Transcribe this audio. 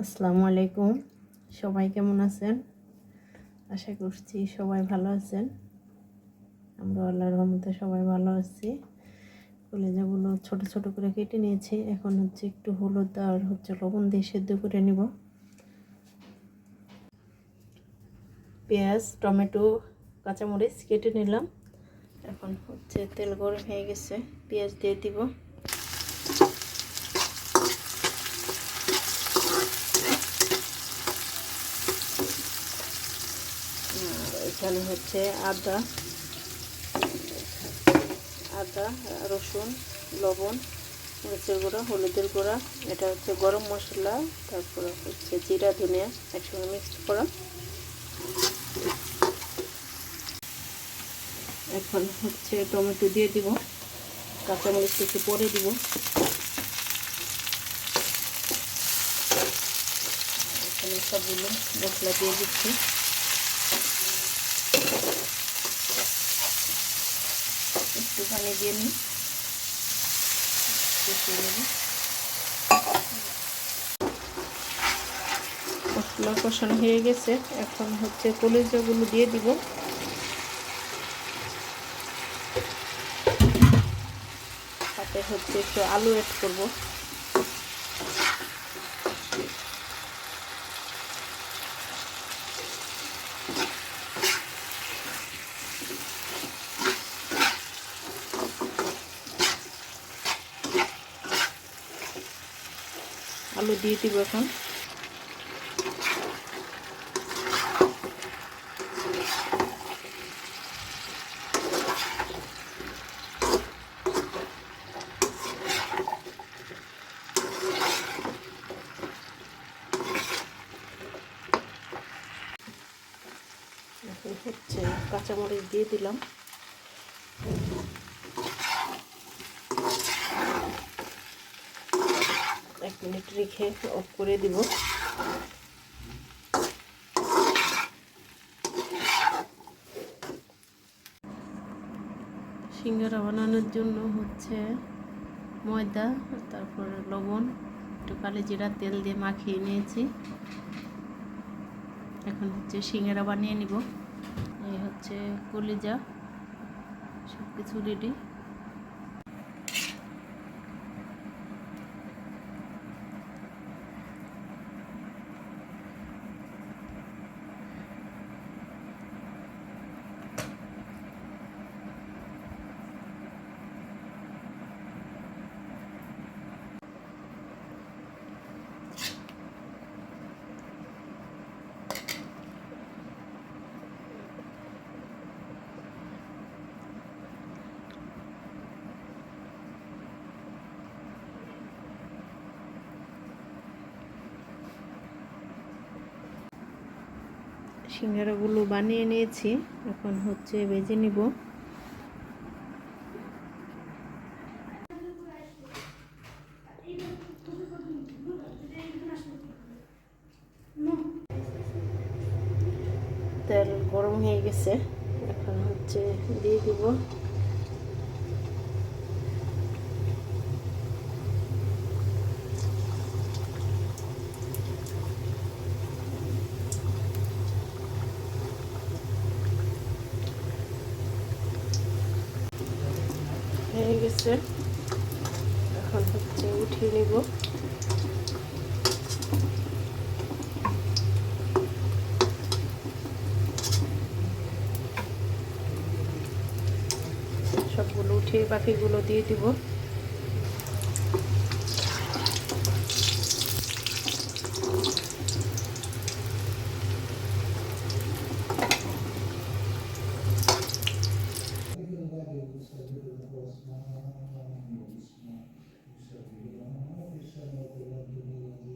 আসসালামু আলাইকুম। সবাই কেমন আছেন? আশা করছি সবাই ভালো আছেন। আমরা আল্লাহর রহমতে সবাই ভালো আছি। কলেজাগুলো ছোট ছোট করে কেটে নিয়েছি। এখন হচ্ছে একটু হলুদ আর হচ্ছে লবণ দিয়ে সেদ্ধ করে নিব। পেঁয়াজ, টমেটো, কাঁচামরিচ কেটে নিলাম। এখন হচ্ছে তেল গরম হয়ে গেছে। পেঁয়াজ দিয়ে দিব। এখানে হচ্ছে আদা আদা, রসুন, লবণ, মরিচের গুঁড়া, হলুদের গুঁড়া, এটা হচ্ছে গরম মশলা, তারপরে হচ্ছে জিরা, ধনিয়া একসঙ্গে মিক্সড করা। এখন হচ্ছে টমেটো দিয়ে দিব, কাঁচামরিচ একটু পরে দিব। এখানে সবগুলো মশলা দিয়ে দিচ্ছি। একটু পানি দিয়ে নিই মশলা কষানো হয়ে গেছে। এখন হচ্ছে কলিজাগুলো দিয়ে দিব। সাথে হচ্ছে একটু আলু অ্যাড করব। আলু দিয়ে দিব এখন। হচ্ছে কাঁচামরিচ দিয়ে দিলাম। মিনিট রেখে অফ করে দিব। সিঙ্গারা বানানোর জন্য হচ্ছে ময়দা, তারপর লবণ, একটু কালি জিরা তেল দিয়ে মাখিয়ে নিয়েছি। এখন হচ্ছে সিঙ্গারা বানিয়ে নিব। এই হচ্ছে কলিজা সব কিছু রেডি সিঙ্গারাগুলো বানিয়ে নিয়েছি। এখন হচ্ছে বেজে নিব। তেল গরম হয়ে গেছে। এখন হচ্ছে দিয়ে দিব হয়ে গেছে। এখন হচ্ছে উঠিয়ে নিব। সবগুলো উঠিয়ে বাকিগুলো দিয়ে দিব। Thank you.